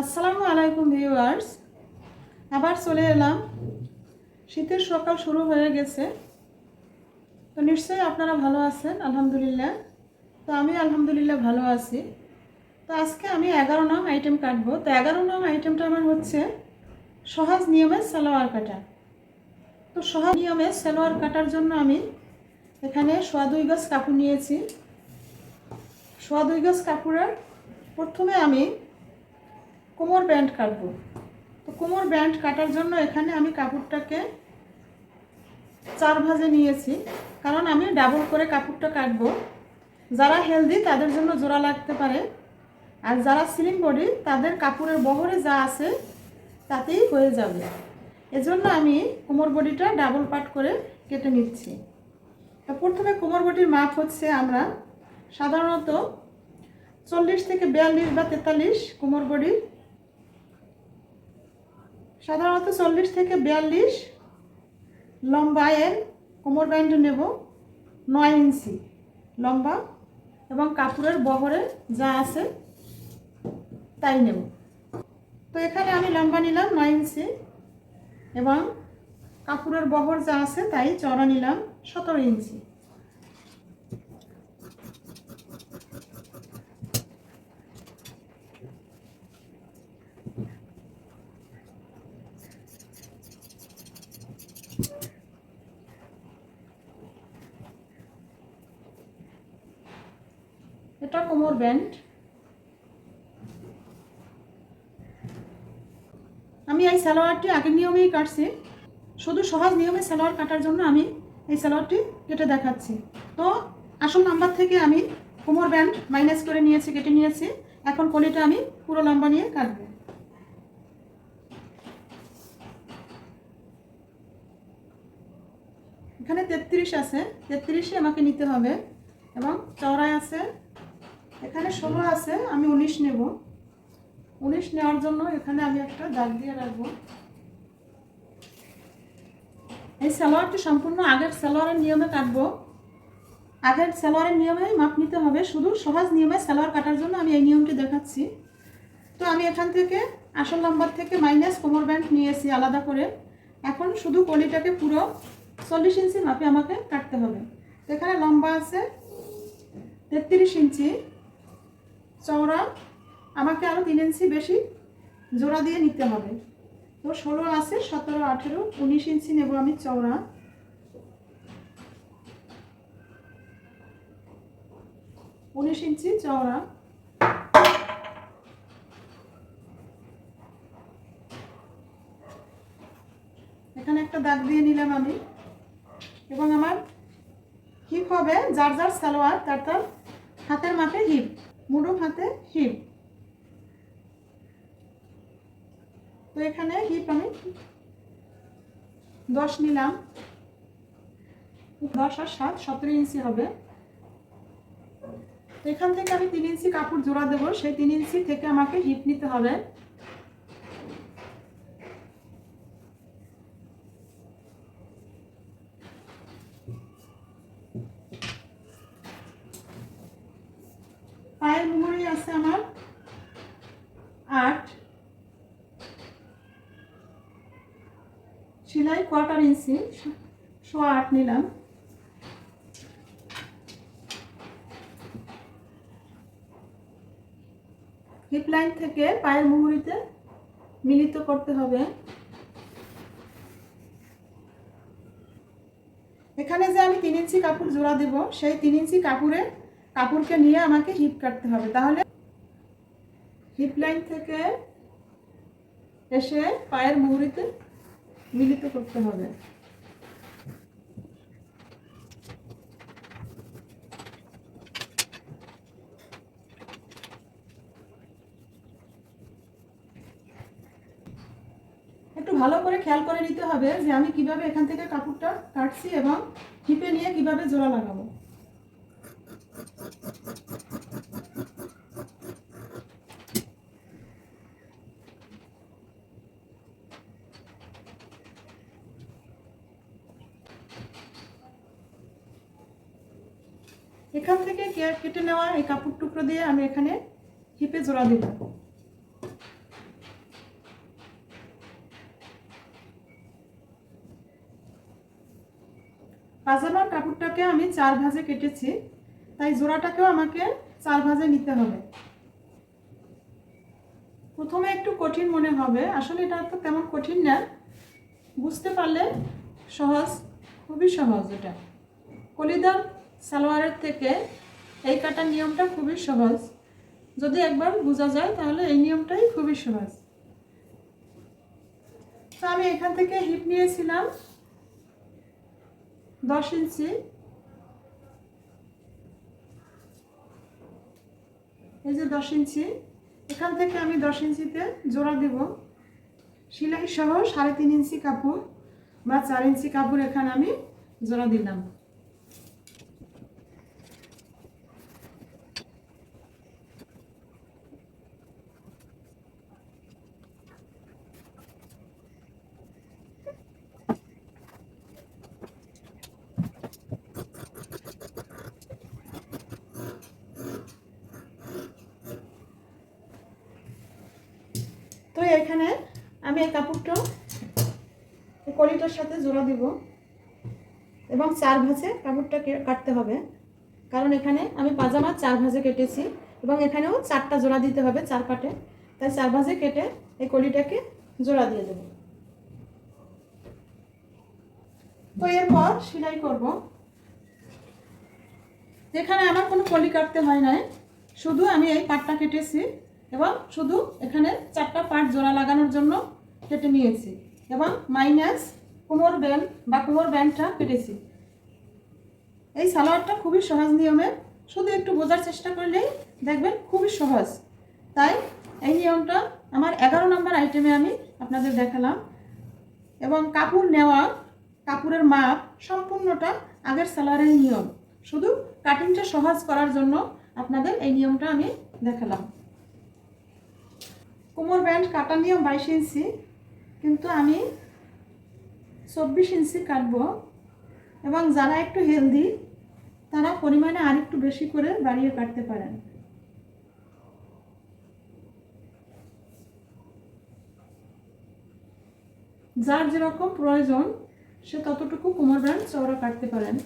আসসালামু আলাইকুম ভিউয়ার্স। আবার চলে এলাম। শীতের সকাল শুরু হয়ে গেছে। তো নিশ্চয়ই আপনারা ভালো আছেন, আলহামদুলিল্লাহ। তো আমি আলহামদুলিল্লাহ ভালো আছি। তো আজকে আমি এগারো নং আইটেম কাটবো। তো এগারো নং আইটেমটা আমার হচ্ছে সহজ নিয়মে সালোয়ার কাটা। তো সহজ নিয়মে সালোয়ার কাটার জন্য আমি এখানে সোয়া দুই গজ কাপড় নিয়েছি। সোয়া দুই গজ কাপড়ের প্রথমে আমি কোমর ব্যান্ড কাটবো। তো কোমর ব্যান্ড কাটার জন্য এখানে আমি কাপড়টাকে চার ভাজে নিয়েছি। কারণ আমি ডাবল করে কাপড়টা কাটবো। যারা হেলদি, তাদের জন্য জোড়া লাগতে পারে। আর যারা স্লিম বডি, তাদের কাপড়ের বহরে যা আছে, তাতেই হয়ে যাবে। এজন্য আমি কোমর বডিটা ডাবল পাট করে কেটে নিচ্ছি। তো প্রথমে কোমর বডির মাপ হচ্ছে আমরা সাধারণত চল্লিশ থেকে বিয়াল্লিশ বা তেতাল্লিশ কোমর বডির সাধারণত চল্লিশ থেকে বিয়াল্লিশ লম্বা এর কোমর ব্যান্ড নেব নয় ইঞ্চি লম্বা এবং কাপড়ের বহরে যা আছে তাই নেব। তো এখানে আমি লম্বা নিলাম নয় ইঞ্চি এবং কাপড়ের বহর যা আছে তাই চড়া নিলাম সতেরো ইঞ্চি এটা কোমর ব্যান্ড আমি এই সালোয়ারটি আগের নিয়মেই কাটছি। শুধু সহজ নিয়মে সালোয়ার কাটার জন্য আমি এই সালোয়ারটি কেটে দেখাচ্ছি। তো, আসল নাম্বার থেকে আমি কোমর ব্যান্ড মাইনাস করে নিয়েছি, কেটে নিয়েছি। এখন কলিটা আমি পুরো লম্বা নিয়ে কাটবো। এখানে তেত্রিশ আছে। তেত্রিশে আমাকে নিতে হবে এবং চওড়ায় আছে এখানে ষোলো আছে, আমি উনিশ নেব। উনিশ নেওয়ার জন্য এখানে আমি একটা দাগ দিয়ে রাখব। এই সালোয়ারটি সম্পূর্ণ আগের সালোয়ারের নিয়মে কাটবো। আগের সালোয়ারের নিয়মেই মাপ নিতে হবে, শুধু সহজ নিয়মে সালোয়ার কাটার জন্য আমি এই নিয়মটি দেখাচ্ছি। তো আমি এখান থেকে আসল নাম্বার থেকে মাইনাস কোমর ব্যান্ড নিয়েছি আলাদা করে। এখন শুধু কলিটাকে পুরো চল্লিশ ইঞ্চি মাপে আমাকে কাটতে হবে। এখানে লম্বা আছে তেত্রিশ ইঞ্চি। চওড়া, আমাকে আরও তিন ইঞ্চি বেশি জোড়া দিয়ে নিতে হবে। তো ষোলো আছে, সতেরো, আঠেরো, উনিশ ইঞ্চি নেব আমি চওড়া। উনিশ ইঞ্চি চওড়া। এখানে একটা দাগ দিয়ে নিলাম আমি। এবং আমার হিপ হবে যার যার সালোয়ার, তার তার হাতের মাপে হিপ। মুঠো হাতে হিপ তো এখানে হিপ আমি দশ নিলাম। দশ আর সাত সতেরো ইঞ্চি হবে। এখান থেকে আমি তিন ইঞ্চি কাপড় জোড়া দেবো। সেই তিন ইঞ্চি থেকে আমাকে হিপ নিতে হবে পায়ের মুহুরি আছে আমার আট সেলাই কোয়ার্টার ইঞ্চি সোয়া আট নিলাম। হিপ লাইন থেকে পায়ের মুহুরিতে মিলিত করতে হবে। এখানে যে আমি তিন ইঞ্চি কাপড় জোড়া দেব, সেই তিন ইঞ্চি কাপড়ে, কাপড়কে নিয়ে আমাকে হিপ কাটতে হবে। তাহলে হিপ লাইন থেকে এসে পায়ের মুহুরিতে মিলিত করতে হবে। একটু ভালো করে খেয়াল করে নিতে হবে যে আমি কীভাবে এখান থেকে কাপড়টা কাটছি এবং হিপে নিয়ে কীভাবে জোড়া লাগাবো। এখান থেকে কেটে নেওয়া এই কাপড় টুকরো দিয়ে আমি এখানে হিপে জোড়া দিব। পাজামার কাপড়টাকে আমি চার ভাজে কেটেছি, তাই জোড়াটাকেও আমাকে চার ভাজে নিতে হবে। প্রথমে একটু কঠিন মনে হবে, আসলে এটা তো তেমন কঠিন না। বুঝতে পারলে সহজ, খুবই সহজ এটা। কলিদার সালোয়ারের থেকে এই কাটার নিয়মটা খুবই সহজ। যদি একবার বোঝা যায়, তাহলে এই নিয়মটাই খুবই সহজ। তো আমি এখান থেকে হিপ নিয়েছিলাম দশ ইঞ্চি। এই যে দশ ইঞ্চি, এখান থেকে আমি দশ ইঞ্চিতে জোড়া দেব। সেলাই সহ সাড়ে তিন ইঞ্চি কাপড় বা চার ইঞ্চি কাপড় এখানে আমি জোড়া দিলাম। তো এখানে। আমি এই কাপড়টা কলিটার সাথে জোড়া দিব। এবং চার ভাঁজে কাপড়টা কাটতে হবে। কারণ এখানে আমি পাজামা চার ভাঁজে কেটেছি এবং এখানেও চারটা জোড়া দিতে হবে চার পাটে। তাই চার ভাঁজে কেটে এই কলিটাকে জোড়া দিয়ে দেব। তো এরপর সেলাই করব। এখানে আমার কোনো কলি কাটতে হয় নাই, শুধু আমি এই পাটটা কেটেছি। এবং শুধু এখানে চারটা পাট জোড়া লাগানোর জন্য কেটে নিয়েছি এবং মাইনাস কোমর ব্যান্ড বা কোমর ব্যান্ডটা কেটেছি। এই সালোয়ারটা খুবই সহজ নিয়মের শুধু একটু বোঝার চেষ্টা করলেই দেখবেন খুবই সহজ। তাই এই নিয়মটা আমার এগারো নম্বর আইটেমে আমি আপনাদের দেখালাম এবং কাপড় নেওয়া, কাপড়ের মাপ সম্পূর্ণটা আগের সালোয়ারের নিয়ম। শুধু কাটিংটা সহজ করার জন্য আপনাদের এই নিয়মটা আমি দেখালাম। কোমর ব্যান্ড কাটার নিয়ম বাইশ ইঞ্চি, কিন্তু আমি চব্বিশ ইঞ্চি কাটবো। এবং যারা একটু হেলদি, তারা পরিমাণে আর একটু বেশি করে বাড়িয়ে কাটতে পারেন। যার যেরকম প্রয়োজন, সে ততটুকু কোমর ব্যান্ড চওড়া কাটতে পারেন।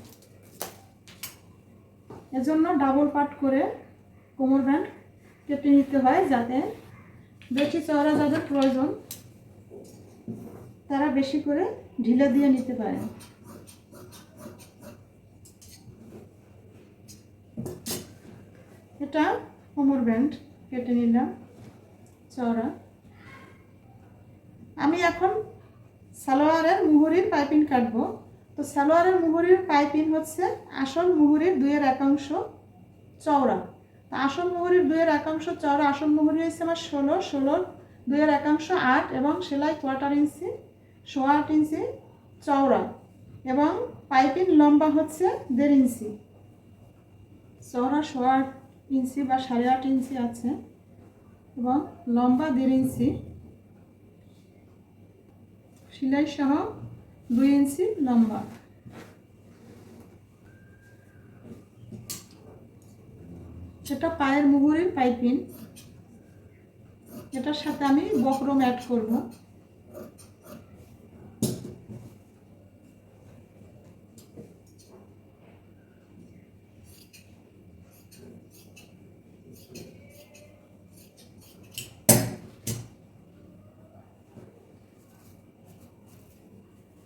এজন্য ডাবল পাট করে কোমর ব্যান্ড কেটে নিতে হয় যাতে বেশি চওড়া যাদের প্রয়োজন, তারা বেশি করে ঢিলে দিয়ে নিতে পারেন। এটা কোমর ব্যান্ড, কেটে নিলাম চওড়া আমি এখন সালোয়ারের মুহুরির পাইপিং কাটবো। তো সালোয়ারের মুহুরির পাইপিং হচ্ছে আসল মুহুরির দুইয়ের একাংশ চওড়া। তো আসল মুহুরির দুইয়ের একাংশ চওড়া আসল মুহুরি হচ্ছে আমার ষোলো ষোলোর দুইয়ের একাংশ আট এবং সেলাই কোয়ার্টার ইঞ্চি সোয়া আট ইঞ্চি চওড়া এবং পাইপিং লম্বা হচ্ছে দেড় ইঞ্চি চওড়া সোয়া আট ইঞ্চি বা সাড়ে আট ইঞ্চি আছে এবং লম্বা দেড় ইঞ্চি সেলাই সহ দুই ইঞ্চি লম্বা। সেটা পায়ের মুহুরির পাইপিং এটার সাথে আমি বক্রম অ্যাড করব।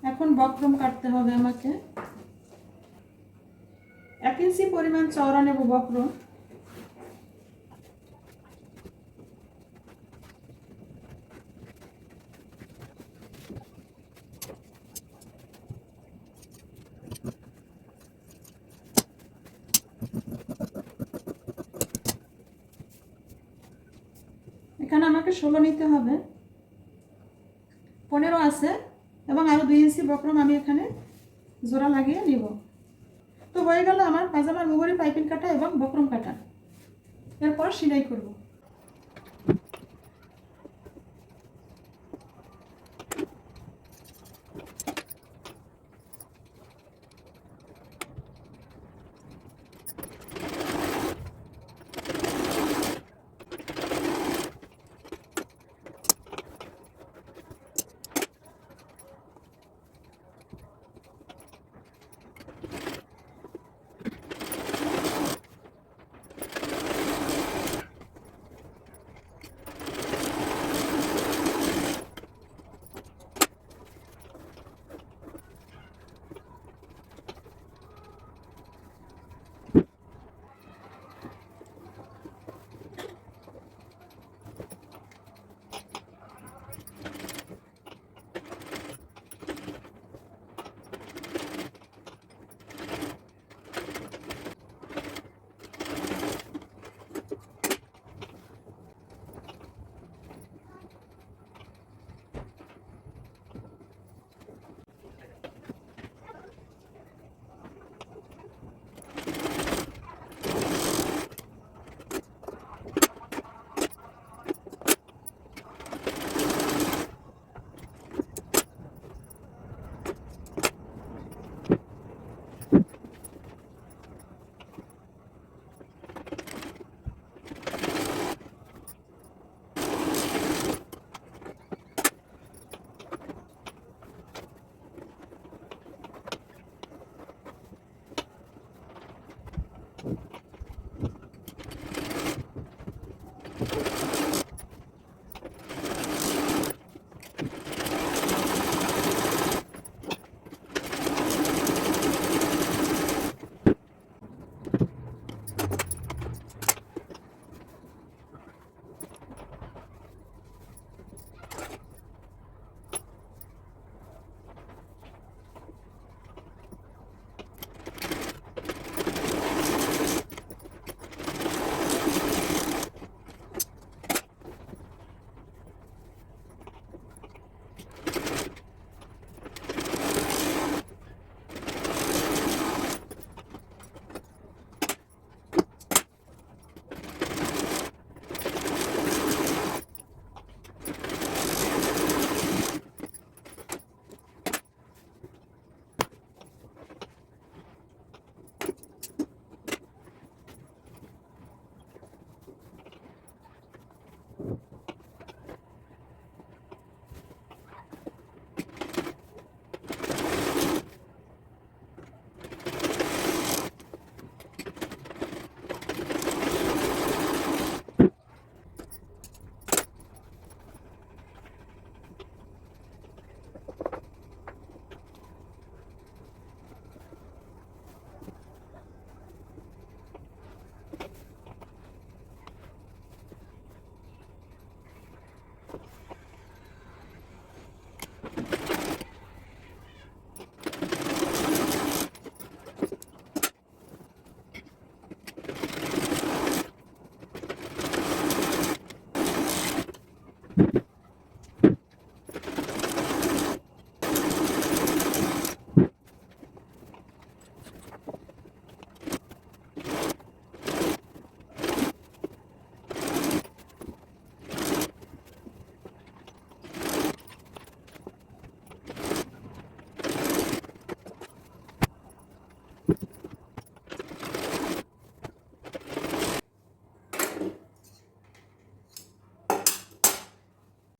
এখন বক্রম কাটতে হবে আমাকে। এক ইঞ্চি পরিমাণ চওড়া নেব বক্রম এখানে আমাকে ষোলো নিতে হবে। পনেরো আছে এবং আরও দুই ইঞ্চি বক্রম আমি এখানে জোড়া লাগিয়ে নিব। তো হয়ে গেল আমার পাজামার মুগুরি পাইপিং কাটা এবং বক্রম কাটা। এরপর সেলাই করব।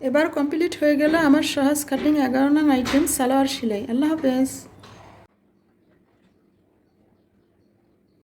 এবার কমপ্লিট হয়ে গেল আমার সহজ কাটিং এগারো নং আইটেম সালোয়ার সেলাই। আল্লাহ হাফেজ।